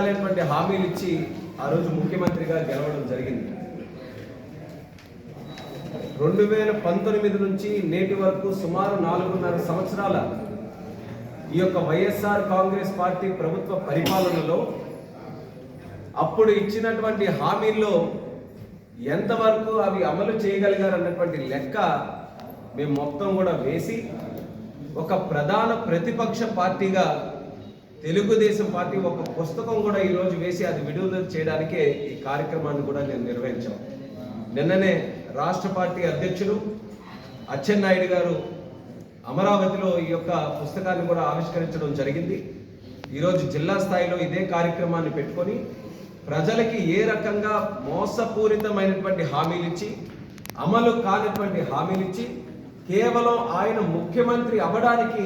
రకాలైనటువంటి హామీలు ఇచ్చి ఆ రోజు ముఖ్యమంత్రిగా గెలవడం జరిగింది. రెండు వేల పంతొమ్మిది నుంచి నేటి వరకు సుమారు నాలుగున్నర సంవత్సరాల ఈ యొక్క వైఎస్ఆర్ కాంగ్రెస్ పార్టీ ప్రభుత్వ పరిపాలనలో అప్పుడు ఇచ్చినటువంటి హామీల్లో ఎంతవరకు అవి అమలు చేయగలిగారు అన్నటువంటి లెక్క మేము మొత్తం కూడా వేసి ఒక ప్రధాన ప్రతిపక్ష పార్టీగా తెలుగుదేశం పార్టీ ఒక పుస్తకం కూడా ఈరోజు వేసి అది విడుదల చేయడానికే ఈ కార్యక్రమాన్ని కూడా నేను నిర్వహించాం. నిన్ననే రాష్ట్ర పార్టీ అధ్యక్షులు అచ్చెన్నాయుడు గారు అమరావతిలో ఈ యొక్క పుస్తకాన్ని కూడా ఆవిష్కరించడం జరిగింది. ఈరోజు జిల్లా స్థాయిలో ఇదే కార్యక్రమాన్ని పెట్టుకొని ప్రజలకి ఏ రకంగా మోసపూరితమైనటువంటి హామీలు ఇచ్చి అమలు కానటువంటి హామీలు ఇచ్చి కేవలం ఆయన ముఖ్యమంత్రి అవ్వడానికి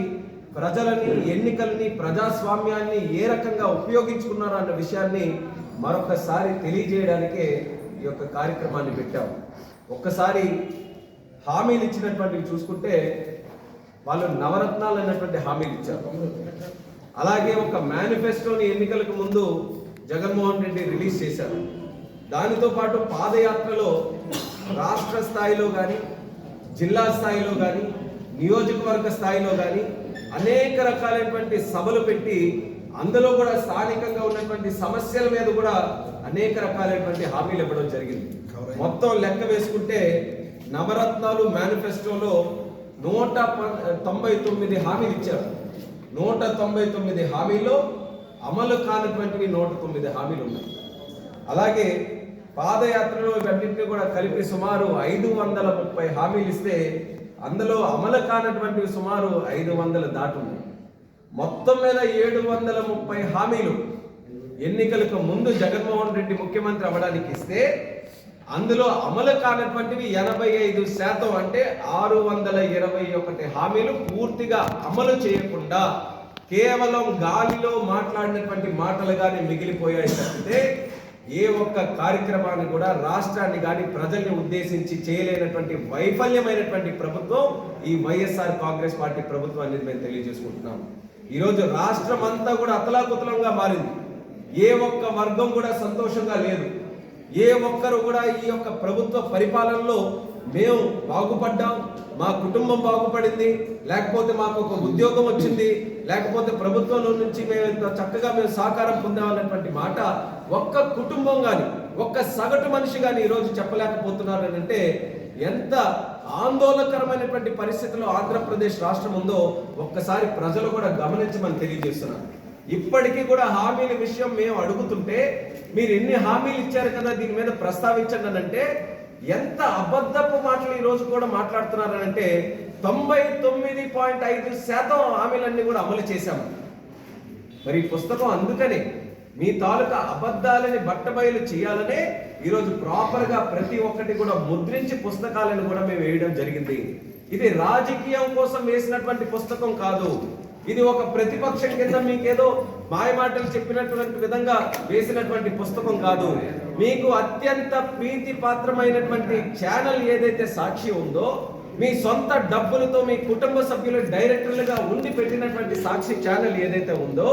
ప్రజలని ఎన్నికల్ని ప్రజాస్వామ్యాన్ని ఏ రకంగా ఉపయోగించుకున్నారు అన్న విషయాన్ని మరొకసారి తెలియజేయడానికే ఈ యొక్క కార్యక్రమాన్ని పెట్టాం. ఒక్కసారి హామీలు ఇచ్చినటువంటివి చూసుకుంటే వాళ్ళు నవరత్నాలు అనేటువంటి హామీలు ఇచ్చారు. అలాగే ఒక మేనిఫెస్టోని ఎన్నికలకు ముందు జగన్మోహన్ రెడ్డి రిలీజ్ చేశారు. దానితో పాటు పాదయాత్రలో రాష్ట్ర స్థాయిలో కానీ జిల్లా స్థాయిలో కానీ నియోజకవర్గ స్థాయిలో కానీ అనేక రకాలైనటువంటి సభలు పెట్టి అందులో కూడా స్థానికంగా ఉన్నటువంటి సమస్యల మీద కూడా అనేక రకాలైనటువంటి హామీలు ఇవ్వడం జరిగింది. మొత్తం లెక్క వేసుకుంటే నవరత్నాలు మేనిఫెస్టోలో నూట తొంభై తొమ్మిది హామీలు ఇచ్చారు. నూట తొంభై తొమ్మిది హామీల్లో అమలు కానటువంటివి నూట తొమ్మిది హామీలు ఉన్నాయి. అలాగే పాదయాత్రలో ఇవన్నింటినీ కూడా కలిపి సుమారు ఐదు వందల ముప్పై హామీలు ఇస్తే అందులో అమలు కానటువంటివి సుమారు ఐదు వందలు దాటున్నాయి మొత్తం మీద ఏడు వందల ముప్పై హామీలు ఎన్నికలకు ముందు జగన్మోహన్ రెడ్డి ముఖ్యమంత్రి అవ్వడానికి ఇస్తే అందులో అమలు కానటువంటివి ఎనభై ఐదు శాతం అంటే ఆరు వందల ఇరవై ఒకటి హామీలు పూర్తిగా అమలు చేయకుండా కేవలం గాలిలో మాట్లాడినటువంటి మాటలుగానే మిగిలిపోయాయి తప్పితే ఏ ఒక్క కార్యక్రమాన్ని కూడా రాష్ట్రాన్ని కానీ ప్రజల్ని ఉద్దేశించి చేయలేనటువంటి వైఫల్యమైనటువంటి ప్రభుత్వం ఈ వైఎస్ఆర్ కాంగ్రెస్ పార్టీ ప్రభుత్వం అనేది మేము తెలియజేసుకుంటున్నాం. ఈరోజు రాష్ట్రం అంతా కూడా అతలాకుతలంగా మారింది. ఏ ఒక్క వర్గం కూడా సంతోషంగా లేదు. ఏ ఒక్కరు కూడా ఈ యొక్క ప్రభుత్వ పరిపాలనలో మేము బాగుపడ్డాం మా కుటుంబం బాగుపడింది లేకపోతే మాకు ఒక ఉద్యోగం వచ్చింది లేకపోతే ప్రభుత్వం నుంచి మేము ఇంత చక్కగా మేము సహకారం పొందామన్నటువంటి మాట ఒక్క కుటుంబం కానీ ఒక్క సగటు మనిషి కానీ ఈరోజు చెప్పలేకపోతున్నారు అని అంటే ఎంత ఆందోళనకరమైనటువంటి పరిస్థితిలో ఆంధ్రప్రదేశ్ రాష్ట్రం ఉందో ఒక్కసారి ప్రజలు కూడా గమనించమని తెలియజేస్తున్నారు ఇప్పటికీ కూడా హామీల విషయం మేము అడుగుతుంటే మీరు ఎన్ని హామీలు ఇచ్చారు కదా దీని మీద ప్రస్తావించండి అని అంటే ఎంత అబద్ధపు మాటలు ఈ రోజు కూడా మాట్లాడుతున్నారనంటే తొంభై తొమ్మిది పాయింట్ ఐదు శాతం హామీలన్నీ కూడా అమలు చేశాము మరి ఈ పుస్తకం అందుకనే మీ తాలూకా అబద్ధాలని బట్టబయలు చేయాలనే ఈరోజు ప్రాపర్గా ప్రతి ఒక్కటి కూడా ముద్రించి పుస్తకాలను కూడా మేము వేయడం జరిగింది. ఇది రాజకీయం కోసం వేసినటువంటి పుస్తకం కాదు. ఇది ఒక ప్రతిపక్షం కింద మీకేదో మాయమాటలు చెప్పినటువంటి విధంగా వేసినటువంటి పుస్తకం కాదు. మీకు అత్యంత ప్రీతి పాత్రమైనటువంటి ఛానల్ ఏదైతే సాక్షి ఉందో మీ సొంత డబ్బులతో మీ కుటుంబ సభ్యులు డైరెక్టర్లుగా ఉండి పెట్టినటువంటి సాక్షి ఛానల్ ఏదైతే ఉందో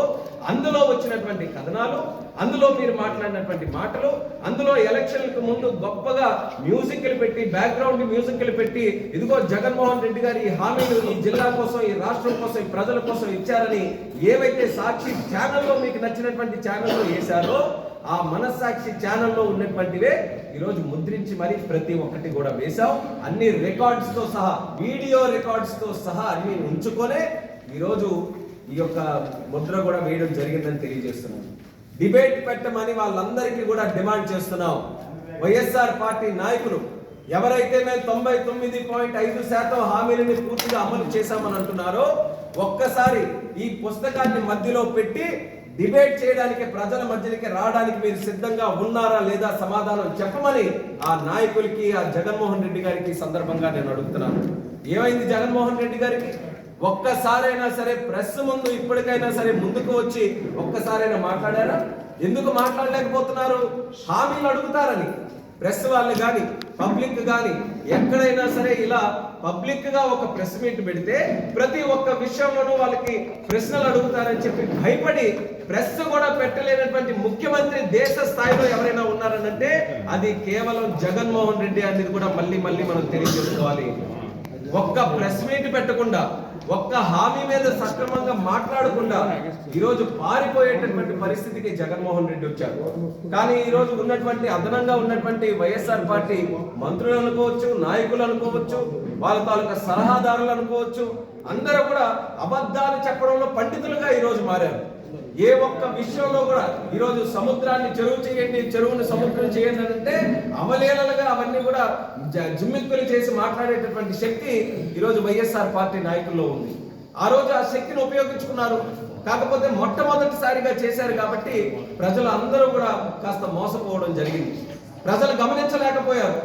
అందులో వచ్చినటువంటి కథనాలు అందులో మీరు మాట్లాడినటువంటి మాటలు అందులో ఎలక్షన్లకు ముందు గొప్పగా మ్యూజిక్లు పెట్టి బ్యాక్గ్రౌండ్ మ్యూజిక్లు పెట్టి ఇదిగో జగన్మోహన్ రెడ్డి గారు ఈ హామీలు ఈ జిల్లా కోసం ఈ రాష్ట్రం కోసం ఈ ప్రజల కోసం ఇచ్చారని ఏవైతే సాక్షి ఛానల్లో మీకు నచ్చినటువంటి ఛానల్లో వేశారో ఆ మనస్సాక్షి ఛానల్లో ఉన్నటువంటివే ఈరోజు ముద్రించి మరి ప్రతి ఒక్కటి కూడా వేశాం. అన్ని రికార్డ్స్తో సహా వీడియో రికార్డ్స్తో సహా అన్ని ఉంచుకొనే ఈరోజు ఈ యొక్క ముద్ర కూడా వేయడం జరిగిందని తెలియజేస్తున్నాం. డిబేట్ పెట్టమని వాళ్ళందరికీ కూడా డిమాండ్ చేస్తున్నాం. వైఎస్ఆర్ పార్టీ నాయకులు ఎవరైతే మేము తొంభై తొమ్మిది పాయింట్ ఐదు శాతం హామీలని పూర్తిగా అమలు చేశామని అంటున్నారో ఒక్కసారి ఈ పుస్తకాన్ని మధ్యలో పెట్టి డిబేట్ చేయడానికి ప్రజల మధ్యలోకి రావడానికి మీరు సిద్ధంగా ఉన్నారా లేదా సమాధానం చెప్పమని ఆ నాయకులకి ఆ జగన్మోహన్ రెడ్డి గారికి సందర్భంగా నేను అడుగుతున్నాను. ఏమైంది జగన్మోహన్ రెడ్డి గారికి? ఒక్కసారైనా సరే ప్రెస్ ముందు ఇప్పటికైనా సరే ముందుకు వచ్చి ఒక్కసారైనా మాట్లాడారా? ఎందుకు మాట్లాడలేకపోతున్నారు? హామీలు అడుగుతారని. ప్రెస్ వాళ్ళు కానీ పబ్లిక్ కానీ ఎక్కడైనా సరే ఇలా పబ్లిక్గా ఒక ప్రెస్ మీట్ పెడితే ప్రతి ఒక్క విషయంలోనూ వాళ్ళకి ప్రశ్నలు అడుగుతారని చెప్పి భయపడి ప్రెస్ కూడా పెట్టలేనటువంటి ముఖ్యమంత్రి దేశ స్థాయిలో ఎవరైనా ఉన్నారనంటే అది కేవలం జగన్మోహన్ రెడ్డి అనేది కూడా మళ్ళీ మళ్ళీ మనం తెలియజేసుకోవాలి. ఒక్క ప్రెస్ మీట్ పెట్టకుండా ఒక్క హామీ మీద సక్రమంగా మాట్లాడకుండా ఈరోజు పారిపోయేటటువంటి పరిస్థితికి జగన్మోహన్ రెడ్డి వచ్చారు. కానీ ఈ రోజు ఉన్నటువంటి అదనంగా ఉన్నటువంటి వైఎస్ఆర్ పార్టీ మంత్రులు అనుకోవచ్చు నాయకులు అనుకోవచ్చు వాళ్ళ తాలూకా సలహాదారులు అనుకోవచ్చు అందరూ కూడా అబద్ధాలు చెప్పడంలో పండితులుగా ఈరోజు మారారు. ఏ ఒక్క విషయంలో కూడా ఈరోజు సముద్రాన్ని చెరువు చేయండి చెరువుని సముద్రం చేయండి అంటే అవలేలలుగా అవన్నీ కూడా జ- జిమ్మిక్కులు చేసి మాట్లాడేటటువంటి శక్తి ఈరోజు వైఎస్ఆర్ పార్టీ నాయకుల్లో ఉంది. ఆ రోజు ఆ శక్తిని ఉపయోగించుకున్నారు. కాకపోతే మొట్టమొదటిసారిగా చేశారు కాబట్టి ప్రజలు అందరూ కూడా కాస్త మోసపోవడం జరిగింది. ప్రజలు గమనించలేకపోయారు.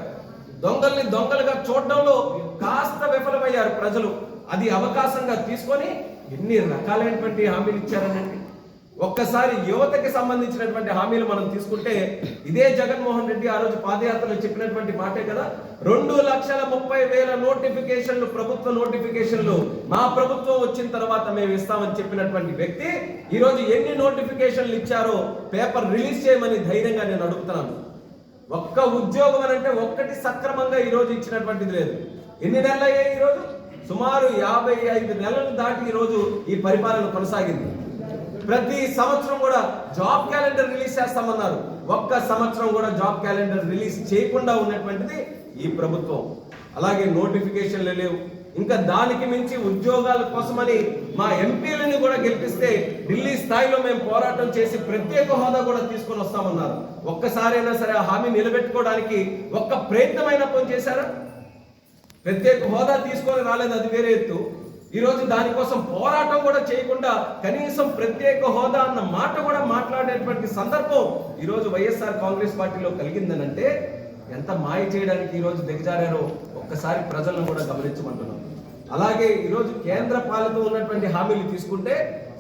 దొంగల్ని దొంగలుగా చూడడంలో కాస్త విఫలమయ్యారు ప్రజలు. అది అవకాశంగా తీసుకొని ఎన్ని రకాలైనటువంటి హామీలు ఇచ్చారనండి? ఒక్కసారి యువతకి సంబంధించినటువంటి హామీలు మనం తీసుకుంటే ఇదే జగన్మోహన్ రెడ్డి ఆ రోజు పాదయాత్రలో చెప్పినటువంటి మాటే కదా. రెండు లక్షల ముప్పై వేల నోటిఫికేషన్లు ప్రభుత్వ నోటిఫికేషన్లు మా ప్రభుత్వం వచ్చిన తర్వాత మేము ఇస్తామని చెప్పినటువంటి వ్యక్తి ఈ రోజు ఎన్ని నోటిఫికేషన్లు ఇచ్చారో పేపర్ రిలీజ్ చేయమని ధైర్యంగా నేను అడుగుతున్నాను. ఒక్క ఉద్యోగం అని అంటే ఒక్కటి సక్రమంగా ఈ రోజు ఇచ్చినటువంటిది లేదు. ఎన్ని నెలలు అయ్యాయి ఈ రోజు సుమారు యాభై ఐదు నెలలు దాటి ఈ రోజు ఈ పరిపాలన కొనసాగింది. ప్రతి సంవత్సరం కూడా జాబ్ క్యాలెండర్ రిలీజ్ చేస్తామన్నారు. ఒక్క సంవత్సరం కూడా జాబ్ క్యాలెండర్ రిలీజ్ చేయకుండా ఉన్నటువంటిది ఈ ప్రభుత్వం. అలాగే నోటిఫికేషన్లు లేవు. ఇంకా దానికి మించి ఉద్యోగాల కోసమని మా ఎంపీలని కూడా గెలిపిస్తే ఢిల్లీ స్థాయిలో మేము పోరాటం చేసి ప్రత్యేక హోదా కూడా తీసుకొని వస్తామన్నారు. ఒక్కసారైనా సరే ఆ హామీ నిలబెట్టుకోవడానికి ఒక్క ప్రయత్నమైన పని చేశారా ప్రత్యేక హోదా తీసుకొని రాలేదు అది వేరే ఎత్తు. ఈరోజు దానికోసం పోరాటం కూడా చేయకుండా కనీసం ప్రత్యేక హోదా అన్న మాట కూడా మాట్లాడేటువంటి సందర్భం ఈరోజు వైఎస్ఆర్ కాంగ్రెస్ పార్టీలో కలిగిందనంటే ఎంత మాయ చేయడానికి ఈ రోజు దిగజారారో ఒక్కసారి ప్రజలను కూడా గమనించమంటున్నాం. అలాగే ఈరోజు కేంద్ర పాలన ఉన్నటువంటి హామీలు తీసుకుంటే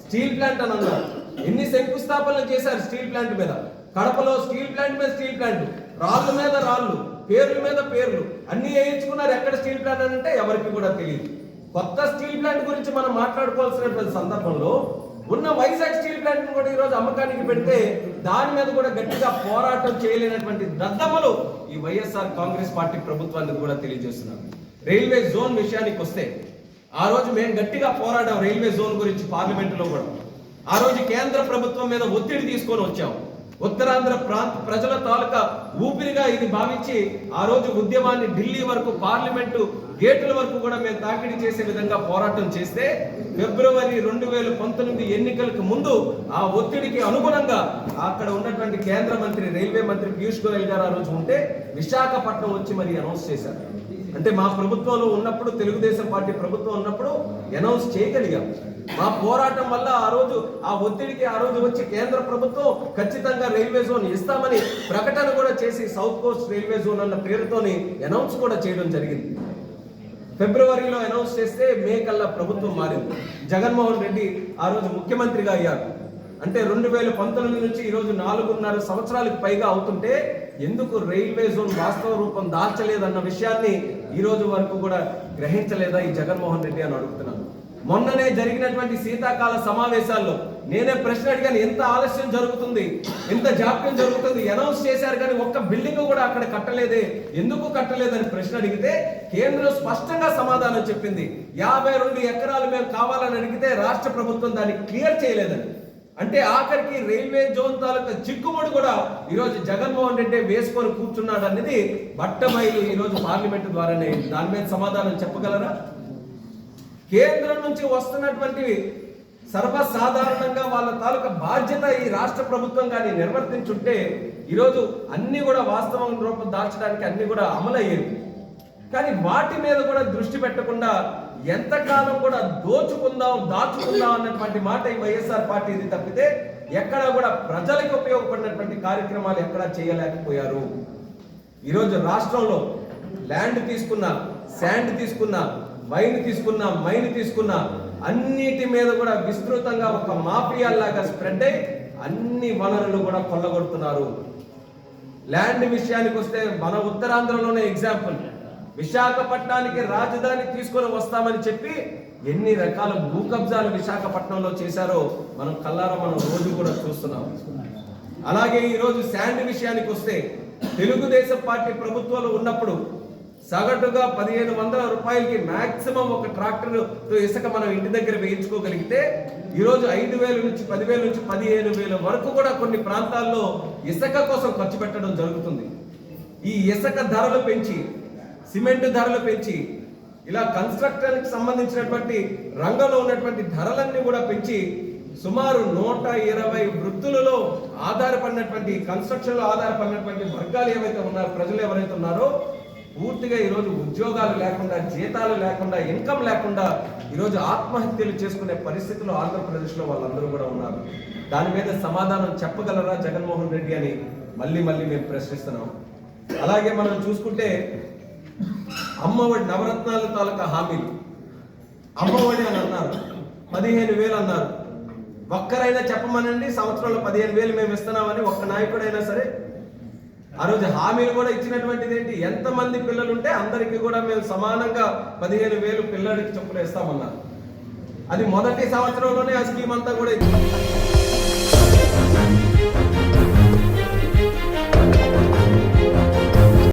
స్టీల్ ప్లాంట్ అని అన్నారు. ఎన్ని శంకుస్థాపనలు చేశారు స్టీల్ ప్లాంట్ మీద? కడపలో స్టీల్ ప్లాంట్ మీద స్టీల్ ప్లాంట్ రాళ్ళ మీద రాళ్ళు పేర్ల మీద పేర్లు అన్ని వేయించుకున్నారు. ఎక్కడ స్టీల్ ప్లాంట్ అని అంటే ఎవరికి కూడా తెలియదు. కొత్త స్టీల్ ప్లాంట్ గురించి మనం మాట్లాడుకోవాల్సినటువంటి సందర్భంలో ఉన్న వైజాగ్ స్టీల్ ప్లాంట్ కూడా ఈరోజు అమ్మకానికి పెడితే దాని మీద కూడా గట్టిగా పోరాటం చేయలేనటువంటి దద్దమ్మలు ఈ వైఎస్ఆర్ కాంగ్రెస్ పార్టీ ప్రభుత్వానికి కూడా తెలియజేస్తున్నారు. రైల్వే జోన్ విషయానికి వస్తే ఆ రోజు మేము గట్టిగా పోరాడాం రైల్వే జోన్ గురించి పార్లమెంటులో కూడా. ఆ రోజు కేంద్ర ప్రభుత్వం మీద ఒత్తిడి తీసుకొని వచ్చాము ఉత్తరాంధ్ర ప్రాంత ప్రజల తాలూకా ఊపిరిగా ఇది భావించి ఆ రోజు ఉద్యమాన్ని ఢిల్లీ వరకు పార్లమెంటు గేట్ల వరకు కూడా మేము తాకిడి చేసే విధంగా పోరాటం చేస్తే ఫిబ్రవరి రెండు వేల పంతొమ్మిది ఎన్నికలకు ముందు ఆ ఒత్తిడికి అనుగుణంగా అక్కడ ఉన్నటువంటి కేంద్ర మంత్రి రైల్వే మంత్రి పీయూష్ గోయల్ గారు ఆ రోజు ఉంటే విశాఖపట్నం వచ్చి మరి అనౌన్స్ చేశారు. అంటే మా ప్రభుత్వంలో ఉన్నప్పుడు తెలుగుదేశం పార్టీ ప్రభుత్వం ఉన్నప్పుడు అనౌన్స్ చేయగలిగాం. మా పోరాటం వల్ల ఆ రోజు ఆ ఒత్తిడికి ఆ రోజు వచ్చి కేంద్ర ప్రభుత్వం ఖచ్చితంగా రైల్వే జోన్ ఇస్తామని ప్రకటన కూడా చేసి సౌత్ కోస్ట్ రైల్వే జోన్ అన్న పేరుతోని అనౌన్స్ కూడా చేయడం జరిగింది. ఫిబ్రవరిలో అనౌన్స్ చేస్తే మే కల్లా ప్రభుత్వం మారింది. జగన్మోహన్ రెడ్డి ఆ రోజు ముఖ్యమంత్రిగా అయ్యారు. అంటే రెండు వేల పంతొమ్మిది నుంచి ఈరోజు నాలుగున్నర సంవత్సరాలకు పైగా అవుతుంటే ఎందుకు రైల్వే జోన్ వాస్తవ రూపం దాల్చలేదన్న విషయాన్ని ఈరోజు వరకు కూడా గ్రహించలేదా ఈ జగన్మోహన్ రెడ్డి అని అడుగుతున్నాను. మొన్ననే జరిగినటువంటి శీతాకాల సమావేశాల్లో నేనే ప్రశ్న అడిగాను ఎంత ఆలస్యం జరుగుతుంది ఎంత జాప్యం జరుగుతుంది అనౌన్స్ చేశారు కానీ ఒక్క బిల్డింగ్ కూడా అక్కడ కట్టలేదే ఎందుకు కట్టలేదని ప్రశ్న అడిగితే కేంద్రం స్పష్టంగా సమాధానం చెప్పింది. యాభై రెండు ఎకరాలు మేము కావాలని అడిగితే రాష్ట్ర ప్రభుత్వం దాన్ని క్లియర్ చేయలేదని. అంటే ఆఖరికి రైల్వే జోన్ తాలూకా చిక్కుముడు కూడా ఈరోజు జగన్మోహన్ రెడ్డి వేసుకొని కూర్చున్నాడు అనేది బట్టమైలు ఈరోజు పార్లమెంట్ ద్వారానే. దాని మీద సమాధానం చెప్పగలరా? కేంద్రం నుంచి వస్తున్నటువంటివి సర్వసాధారణంగా వాళ్ళ తాలూకా బాధ్యత ఈ రాష్ట్ర ప్రభుత్వం కానీ నిర్వర్తించుంటే ఈరోజు అన్ని కూడా వాస్తవం రూపం దాల్చడానికి అన్ని కూడా అమలయ్యేవి కానీ వాటి మీద కూడా దృష్టి పెట్టకుండా ఎంతకాలం కూడా దోచుకుందాం దాచుకుందాం అన్నటువంటి మాట ఈ వైఎస్ఆర్ పార్టీది తప్పితే ఎక్కడా కూడా ప్రజలకు ఉపయోగపడినటువంటి కార్యక్రమాలు ఎక్కడా చేయలేకపోయారు. ఈరోజు రాష్ట్రంలో ల్యాండ్ తీసుకున్నా శాండ్ తీసుకున్నా మైన్ తీసుకున్నా మైన్ తీసుకున్నా అన్నిటి మీద కూడా విస్తృతంగా ఒక మాఫియాలాగా స్ప్రెడ్ అయి అన్ని వనరులు కూడా కొల్లగొడుతున్నారు. ల్యాండ్ విషయానికి వస్తే మన ఉత్తరాంధ్రలోనే ఎగ్జాంపుల్. విశాఖపట్నానికి రాజధాని తీసుకొని వస్తామని చెప్పి ఎన్ని రకాల భూ కబ్జాలు విశాఖపట్నంలో చేశారో మనం కల్లారా మనం రోజు కూడా చూస్తున్నాం. అలాగే ఈరోజు శాండ్ విషయానికి వస్తే తెలుగుదేశం పార్టీ ప్రభుత్వాలు ఉన్నప్పుడు సగటుగా పదిహేను వందల రూపాయలకి మాక్సిమం ఒక ట్రాక్టర్ ఇసుక మనం ఇంటి దగ్గర వేయించుకోగలిగితే ఈరోజు ఐదు వేల నుంచి పదివేల నుంచి పదిహేను వేల వరకు కూడా కొన్ని ప్రాంతాల్లో ఇసుక కోసం ఖర్చు పెట్టడం జరుగుతుంది. ఈ ఇసుక ధరలు పెంచి సిమెంట్ ధరలు పెంచి ఇలా కన్స్ట్రక్షన్కి సంబంధించినటువంటి రంగంలో ఉన్నటువంటి ధరలన్నీ కూడా పెంచి సుమారు నూట ఇరవై వృత్తులలో ఆధారపడినటువంటి కన్స్ట్రక్షన్లో ఆధారపడినటువంటి వర్గాలు ఏవైతే ఉన్నారో ప్రజలు ఎవరైతే ఉన్నారో పూర్తిగా ఈరోజు ఉద్యోగాలు లేకుండా జీతాలు లేకుండా ఇన్కమ్ లేకుండా ఈరోజు ఆత్మహత్యలు చేసుకునే పరిస్థితుల్లో ఆంధ్రప్రదేశ్లో వాళ్ళందరూ కూడా ఉన్నారు. దాని మీద సమాధానం చెప్పగలరా జగన్మోహన్ రెడ్డి అని మళ్ళీ మళ్ళీ మేము ప్రశ్నిస్తున్నాం. అలాగే మనం చూసుకుంటే అమ్మఒడి నవరత్నాల తాలూకా హామీలు. అమ్మఒడి అని అన్నారు. పదిహేను వేలు అన్నారు. ఒక్కరైనా చెప్పమనండి సంవత్సరంలో పదిహేను వేలు మేము ఇస్తున్నామని ఒక్క నాయకుడైనా సరే ఆ రోజు హామీలు కూడా ఇచ్చినటువంటిది ఏంటి ఎంతమంది పిల్లలు ఉంటే అందరికీ కూడా మేము సమానంగా పదిహేను వేలు పిల్లడికి చొప్పున ఇస్తామన్నారు అది మొదటి సంవత్సరంలోనే ఆ స్కీమ్ అంతా కూడా ఇచ్చాం.